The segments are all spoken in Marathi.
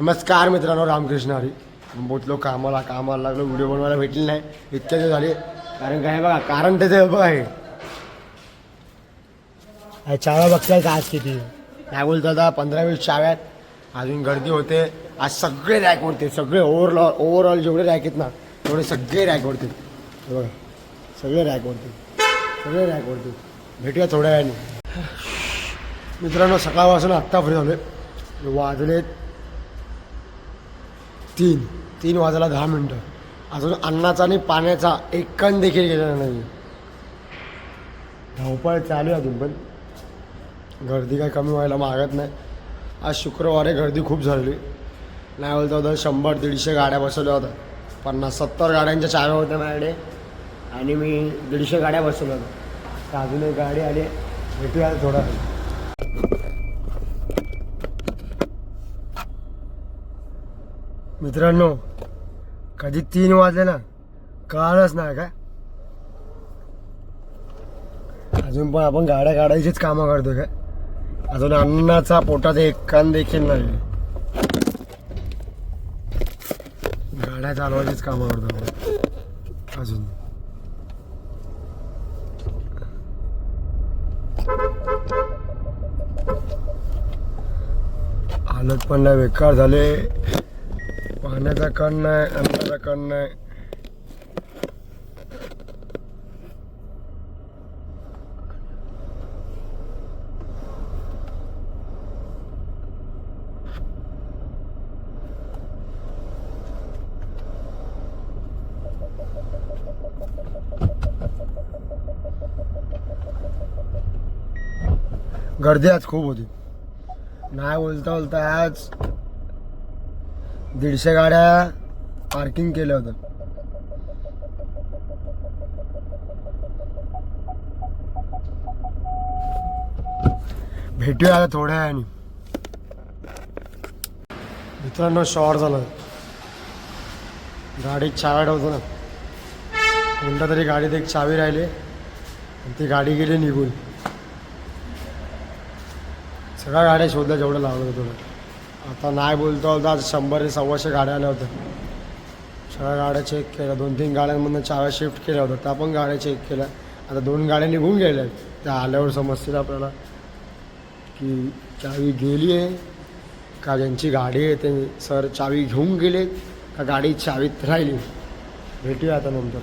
नमस्कार मित्रांनो रामकृष्ण हरी. पोचलो कामाला कामाला लागलो व्हिडिओ बनवायला भेटली नाही. इतक्या झाले. कारण काय बघा कारण त्याचं बघा हे. चाव्या बघताय का आज किती? काय बोलतो आता पंधरा वीस चाव्यात. अजून गर्दी होते. आज सगळे रॅक वरते सगळे ओव्हरऑल ओव्हरऑल जेवढे रॅक आहेत ना तेवढे सगळे रॅक वरते बघा सगळे रॅक वरते सगळे रॅक वरते भेटूया थोड्या वेळाने. मित्रांनो सकाळपासून आत्ता फ्री झालोय. वाजलेत तीन तीन वाजायला दहा मिनटं. अजून अन्नाचा आणि पाण्याचा एक कण देखील गेलेला नाही धावपळ चालू आहे अजून पण. गर्दी काय कमी व्हायला मागत नाही. आज शुक्रवारी गर्दी खूप झालेली नाही बोलता होतं शंभर दीडशे गाड्या बसवल्या होत्या. पन्नास सत्तर गाड्यांच्या चाव्या होत्या माझ्याकडे. आणि मी दीडशे गाड्या बसवल्या होत्या. तर अजून एक गाडी आली भेटूया थोडा मित्रांनो कधी तीन वाजले ना कळालंच नाही काय? अजून पण आपण गाड्या काढायचीच कामं करतो काय? अजून अन्नाचा पोटात एक कान देखील नाही. गाड्या चालवायचीच कामं करतो अजून. हालत पण नाही बेकार झाले. पाण्याचा कण नाही अन्नाचा कण नाही. गर्दी आज खूप होती. नाही बोलता बोलता आज दीडशे गाड्या पार्किंग केल्या होत्या. भेटूया आता थोड्या आणि मित्रांनो शॉर्ट झालं. गाडीत चाव्या ठेवतो ना. कोणत्या तरी गाडीत एक चावी राहिली. आणि ती गाडी गेली निघून. सगळ्या गाड्या शोधल्या जेवढं लावलं होतं आता नाही बोलतो होता आज शंभर ते सव्वाशे गाड्या आल्या होत्या. सगळ्या गाड्या चेक केल्या दोन तीन गाड्यांमधून चाव्या शिफ्ट केल्या होत्या त्या पण गाड्या चेक केल्या. आता दोन गाड्या निघून गेल्या आहेत. त्या आल्यावर समजतील आपल्याला की चावी गेली आहे का ज्यांची गाडी आहे ते सर चावी घेऊन गेले का गाडी चावीत राहिली. भेटूया आता नंतर.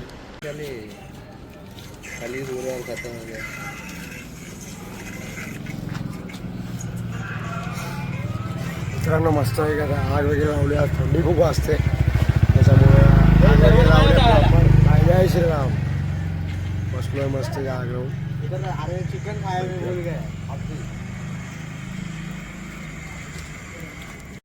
मित्रांनो मस्त आहे का? आग वगैरे लावली आज. थंडी खूप असते त्याच्यामुळे आग वगैरे लावली आपण काय जय श्रीराम. बसलोय मस्त आग लावून. चिकन खायला